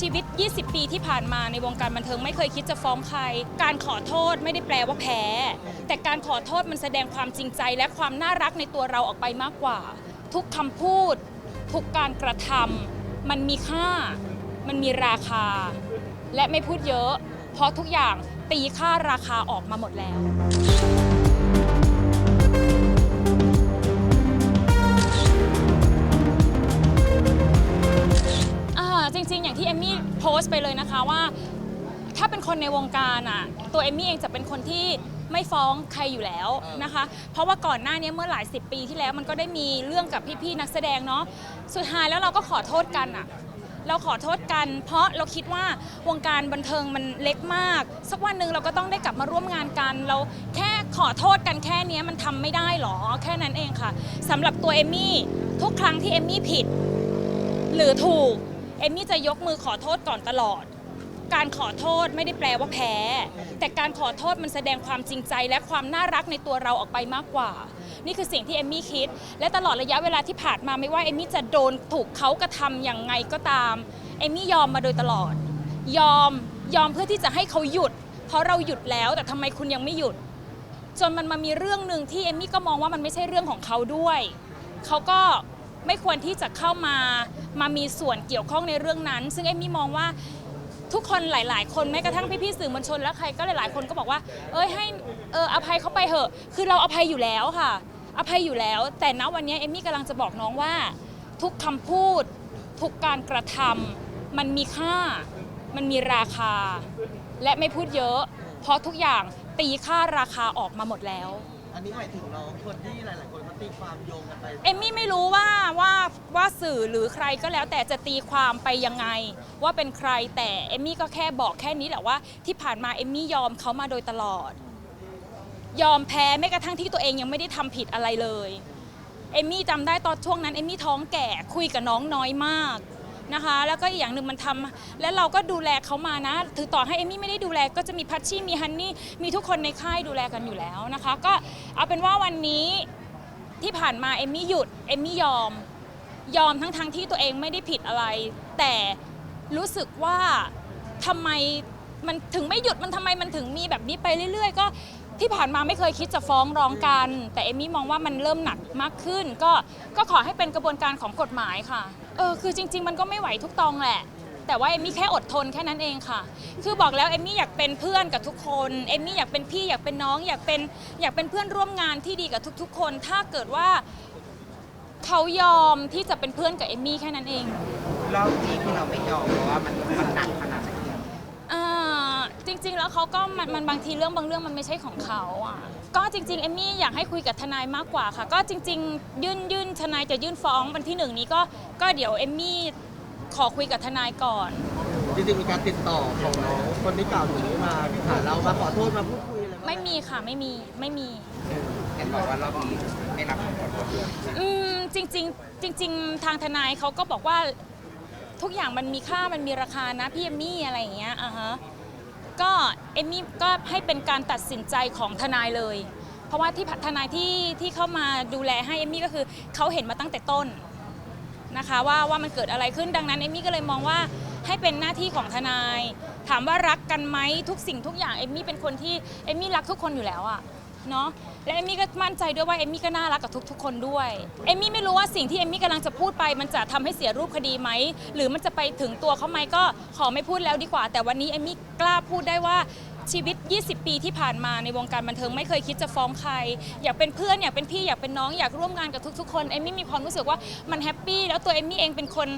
ชีวิต 20 ปีที่ผ่านมาในวงการบันเทิงไม่เคยคิดจะฟ้องใคร การขอโทษไม่ได้แปลว่าแพ้ แต่การขอโทษมันแสดงความจริงใจและความน่ารักในตัวเราออกไปมากกว่า ทุกคำพูด ทุกการกระทำมันมีค่า มันมีราคา และไม่พูดเยอะ เพราะทุกอย่างตีค่าราคาออกมาหมดแล้ว ริง ๆ อย่างที่เอมมี่โพสต์ไปเลยนะคะว่า ถ้าเป็นคนในวงการอะ ตัวเอมมี่เองจะเป็นคนที่ไม่ฟ้องใครอยู่แล้วนะคะ เพราะว่าก่อนหน้านี้เมื่อหลายสิบปีที่แล้วมันก็ได้มีเรื่องกับพี่ๆนักแสดงเนาะสุดท้ายแล้วเราก็ขอโทษกันอะเราขอโทษกัน เพราะเราคิดว่าวงการบันเทิงมันเล็กมาก สักวันหนึ่งเราก็ต้องได้กลับมาร่วมงานกัน เราแค่ขอโทษกันแค่เนี้ยมันทำไม่ได้หรอแค่นั้นเองค่ะสำหรับตัวเอมมี่ทุกครั้งที่เอมมี่ผิด หรือถูก เอมมี่จะยกมือขอโทษก่อนตลอด การขอโทษไม่ได้แปลว่าแพ้ แต่การขอโทษมันแสดงความจริงใจ และความน่ารักในตัวเราออกไปมากกว่า นี่คือสิ่งที่เอมมี่คิด และตลอดระยะเวลาที่ผ่านมาไม่ว่าเอมมี่จะโดนถูกเขากระทำอย่างไงก็ตามเอมมี่ยอมมาโดยตลอด ยอมยอมเพื่อที่จะให้เขาหยุด เพราะเราหยุดแล้วแต่ทำไมคุณยังไม่หยุด จนมันมามีเรื่องหนึ่งที่เอมมี่ก็มองว่ามันไม่ใช่เรื่องของเขาด้วย เขาก็ ไม่ควรที่จะเข้ามามามีส่วนเกี่ยวข้องในเรื่องนั้น ซึ่งเอมมี่มองว่าทุกคนหลาย ๆ คนแม้กระทั่งพี่ๆสื่อมวลชนและใครก็หลาย ๆ คนก็บอกว่า เอ้ยให้เอออภัยเขาไปเถอะ คือเราอภัยอยู่แล้วค่ะ อภัยอยู่แล้ว แต่ณวันนี้เอมมี่กำลังจะบอกน้องว่า ทุกคำพูด ทุกการกระทำมันมีค่า มันมีราคา และไม่พูดเยอะ เพราะทุกอย่างตีค่าราคาออกมาหมดแล้ว นนี้หมายถึงน้องคนที่หลาย ๆ คนเขาตีความโยงกันไป เอมมี่ไม่รู้ว่าว่าว่าสื่อหรือใครก็แล้วแต่จะตีความไปยังไง ว่าเป็นใครแต่เอมมี่ก็แค่บอกแค่นี้แหละว่าที่ผ่านมาเอมมี่ยอมเขามาโดยตลอด ยอมแพ้แม้กระทั่งที่ตัวเองยังไม่ได้ทำผิดอะไรเลย เอมมี่จำได้ตอนช่วงนั้นเอมมี่ท้องแก่คุยกับน้องน้อยมาก นะคะ แล้วก็อีกอย่างหนึ่งมันทำและเราก็ดูแลเขามานะ ถือต่อให้เอมี่ไม่ได้ดูแลก็จะมีพัชชี่มีฮันนี่มีทุกคนในค่ายดูแลกันอยู่แล้วนะคะ ก็เอาเป็นว่าวันนี้ที่ผ่านมาเอมี่หยุดเอมี่ยอม ยอมทั้งทั้งๆที่ตัวเองไม่ได้ผิดอะไร แต่รู้สึกว่าทำไมมันถึงไม่หยุดมันทำไมมันถึงมีแบบนี้ไปเรื่อย ๆ ก็ที่ผ่านมาไม่เคยคิดจะฟ้องร้องกัน แต่เอมี่มองว่ามันเริ่มหนักมากขึ้น ก็ก็ขอให้เป็นกระบวนการของกฎหมายค่ะ เออคือจริง ๆ มันก็ไม่ไหวทุกตองแหละ แต่ว่าเอมมี่แค่อดทนแค่นั้นเองค่ะ คือบอกแล้วเอมมี่อยากเป็นเพื่อนกับทุกคนเอมมี่อยากเป็นพี่อยากเป็นน้องอยากเป็นอยากเป็นเพื่อนร่วมงานที่ดีกับทุก ๆ คน ถ้าเกิดว่าเขายอมที่จะเป็นเพื่อนกับเอมมี่แค่นั้นเอง รอบนี้ที่เราไม่ยอมเพราะว่ามันมันหนักขนาดไหน ริง ๆ แล้วเขาก็มันมันบางทีเรื่องบางเรื่องมันไม่ใช่ของเขาอะก็จริงๆเอมมี่อยากให้คุยกับทนายมากกว่าค่ะ ก็จริง ๆ ยื่นยื่นทนายจะยื่นฟ้องวันที่หนึ่งนี้ก็ก็เดี๋ยวเอมมี่ขอคุยกับทนายก่อน จริงๆมีการติดต่อของน้องคนที่กล่าวถึงนี้มาหาเรามาขอโทษมาพูดคุยอะไรบ้างหไม่มีค่ะไม่มีไม่มี เห็นบอกว่ารอบนี้ไม่รับคำขอโทษด้วยอืมจริงๆจริง ๆ ทางทนายเขาก็บอกว่าทุกอย่างมันมีค่ามันมีราคานะพี่เอมมี่อะไรอย่างเงี้ยอะฮะ ก็เอมมี่ก็ให้เป็นการตัดสินใจของทนายเลย เพราะว่าที่ทนายที่ที่เข้ามาดูแลให้เอมมี่ก็คือเขาเห็นมาตั้งแต่ต้นนะคะว่าว่ามันเกิดอะไรขึ้นดังนั้นเอมมี่ก็เลยมองว่าให้เป็นหน้าที่ของทนาย ถามว่ารักกันไหมทุกสิ่งทุกอย่างเอมมี่เป็นคนที่เอมมี่รักทุกคนอยู่แล้วอะ เนาะและเอมมี่ก็มั่นใจด้วยว่าเอมมี่ก็น่ารักกับทุกๆ คนด้วยเอมมี่ไม่รู้ว่าสิ่งที่เอมมี่กำลังจะพูดไป มันจะทำให้เสียรูปคดีไหมหรือมันจะไปถึงตัวเขาไหมก็ขอไม่พูดแล้วดีกว่า แต่วันนี้เอมมี่กล้าพูดได้ว่าชีวิต 20 ปีที่ผ่านมาในวงการบันเทิงไม่เคยคิดจะฟ้องใคร อยากเป็นเพื่อนอยากเป็นพี่อยากเป็นน้องอยากร่วมงานกับทุกๆ คนเอมมี่มีความรู้สึกว่ามันแฮปปี้แล้วตัวเอมมี่เองเป็นคน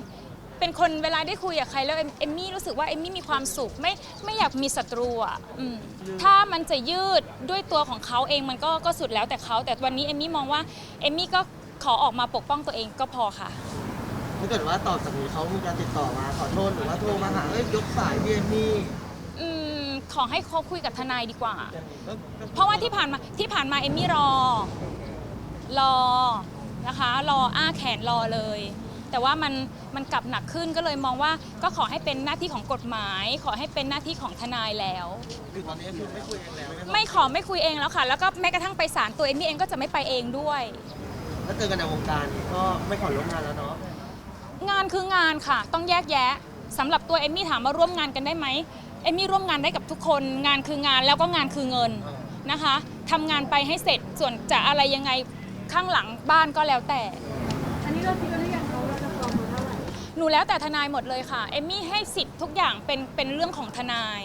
เป็นคนเวลาได้คุยกับใครแล้วเอมเอมมี่รู้สึกว่าเอมมี่มีความสุขไม่ไม่อยากมีศัตรูอะอืมถ้ามันจะยืดด้วยตัวของเขาเองมันก็ก็สุดแล้วแต่เขาแต่วันนี้เอมมี่มองว่าเอมมี่ก็ขอออกมาปกป้องตัวเองก็พอค่ะ ถ้าเกิดว่าต่อจากนี้เขามีการติดต่อมาขอโทษหรือว่าโทรมาหาเอ้ยยกสายพี่เอมมี่อืมขอให้เขาคุยกับทนายดีกว่าก็ก็เพราะว่าที่ผ่านมาที่ผ่านมาเอมมี่รอ รอนะคะ รออ้าแขนรอเลย แต่ว่ามันมันกลับหนักขึ้นก็เลยมองว่าก็ขอให้เป็นหน้าที่ของกฎหมาย ขอให้เป็นหน้าที่ของทนายแล้ว คือตอนนี้คือไม่คุยกันแล้ว ไม่ขอไม่คุยเองแล้วค่ะ แล้วก็แม้กระทั่งไปศาลตัวเอมี่เองก็จะไม่ไปเองด้วย แล้วเจอกันในวงการก็ไม่ขอร่วมงานแล้วเนาะงานคืองานค่ะ ต้องแยกแยะสำหรับตัวเอมี่ถามว่าร่วมงานกันได้ไหมเอมมี่ร่วมงานได้กับทุกคน งานคืองานแล้วก็งานคือเงินนะคะทำงานไปให้เสร็จส่วนจะอะไรยังไงข้างหลังบ้านก็แล้วแต่ อันนี้เราคิดว่า หนูแล้วแต่ทนายหมดเลยค่ะ เอมมี่ให้สิทธิ์ทุกอย่างเป็นเป็นเรื่องของทนาย